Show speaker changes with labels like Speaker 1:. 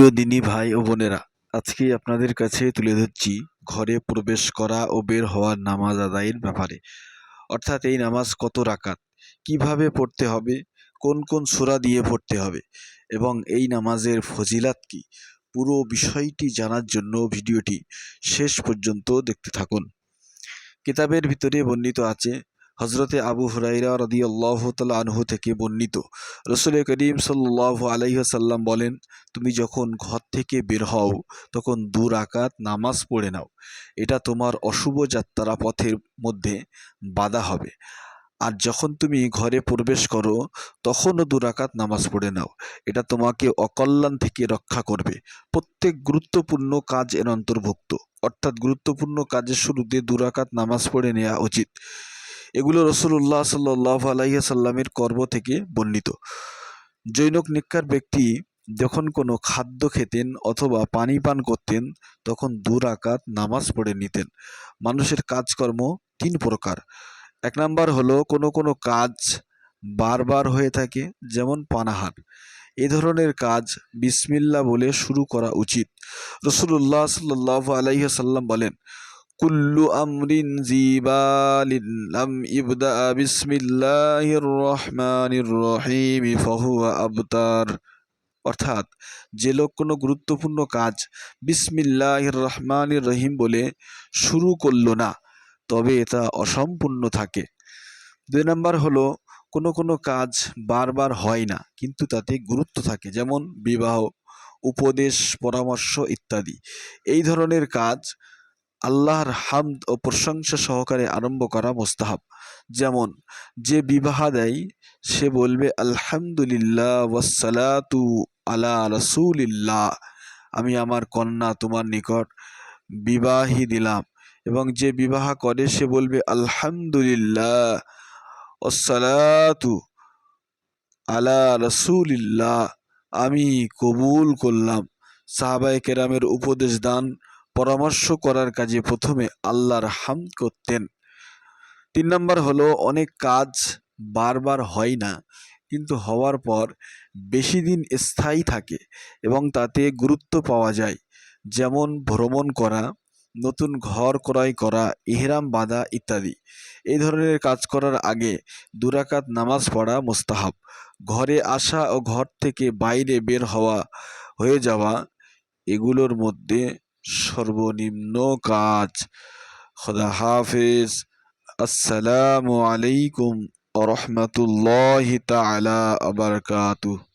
Speaker 1: প্রিয় দিনী ভাই ও বোনেরা আজকে আপনাদের কাছে তুলে ধরছি ঘরে প্রবেশ করা ও বের হওয়ার নামাজ আদায়ের ব্যাপারে। অর্থাৎ এই নামাজ কত রাকাত, কীভাবে পড়তে হবে, কোন কোন সূরা দিয়ে পড়তে হবে এবং এই নামাজের ফজিলাত কি, পুরো বিষয়টি জানার জন্য ভিডিওটি শেষ পর্যন্ত দেখতে থাকুন। কিতাবের ভিতরে বর্ণিত আছে হজরতে আবু হুরাইরা রদি আল্লাহ আনহু থেকে বর্ণিত। রসুল করিম সাল্লাহ আলাইসাল্লাম বলেন, তুমি যখন ঘর থেকে বের হও, তখন দু রাকাত নামাজ পড়ে নাও। এটা তোমার অশুভ যাত্রা পথের মধ্যে বাধা হবে। আর যখন তুমি ঘরে প্রবেশ করো, তখনও দু রাকাত নামাজ পড়ে নাও। এটা তোমাকে অকল্যাণ থেকে রক্ষা করবে। প্রত্যেক গুরুত্বপূর্ণ কাজ এর অন্তর্ভুক্ত। অর্থাৎ গুরুত্বপূর্ণ কাজের শুরুতে দু রাকাত নামাজ পড়ে নেওয়া উচিত। এগুলো রসুল্লাহ সাল্লাহ আলাইসাল্লামের কর্ম থেকে বর্ণিত। জৈনক নিকার ব্যক্তি যখন কোনো খাদ্য খেতেন অথবা পানি পান করতেন, তখন দু রাকাত নামাজ পড়ে নিতেন। মানুষের কাজকর্ম তিন প্রকার। এক নাম্বার হলো, কোনো কোনো কাজ বারবার হয়ে থাকে, যেমন পানাহার। এ ধরনের কাজ বিসমিল্লা বলে শুরু করা উচিত। রসুল্লাহ সাল্লাহ আলাইসাল্লাম বলেন কুল্লু আমরিন জিবালিন লাম ইবদা বিসমিল্লাহির রহমানির রহিম ফাহুয়া আবতার। অর্থাৎ যে লোক কোনো গুরুত্বপূর্ণ কাজ বিসমিল্লাহির রহমানির রহিম বলে শুরু করল না, তবে এটা অসম্পূর্ণ থাকে। দুই নম্বর হলো, কোনো কোনো কাজ বারবার হয় না, কিন্তু তাতে গুরুত্ব থাকে, যেমন বিবাহ, উপদেশ, পরামর্শ ইত্যাদি। এই ধরনের কাজ আল্লাহর হামদ ও প্রশংসা সহকারে আরম্ভ করা মোস্তাহাব। যেমন, যে বিবাহ দেয়, সে বলবে, আলহামদুলিল্লাহ ওয়াসালাতু আলা রসুলিল্লাহ। আমি আমার কন্যা তোমার নিকট বিবাহী দিলাম। এবং যে বিবাহ করে, সে বলবে, আলহামদুলিল্লাহ ওসালাতু আলা রসুলিল্লাহ। আমি কবুল করলাম। সাহাবাই কেরামের উপদেশ দান পরামর্শ করার কাজে প্রথমে আল্লাহর হাম করতেন। তিন নম্বর হলো, অনেক কাজ বারবার হয় না, কিন্তু হওয়ার পর বেশি দিন স্থায়ী থাকে এবং তাতে গুরুত্ব পাওয়া যায়। যেমন ভ্রমণ করা, নতুন ঘর ক্রয় করা ইহরাম বাঁধা ইত্যাদি। এই ধরনের কাজ করার আগে দুরাকাত নামাজ পড়া মোস্তাহাব। ঘরে আসা ও ঘর থেকে বাইরে বের হওয়া, হয়ে যাওয়া, এগুলোর মধ্যে সর্বনিম্ন কাজ। খোদা হাফিজ। আসসালামু আলাইকুম রহমতুল্লাহ তালা আবরকাতুহ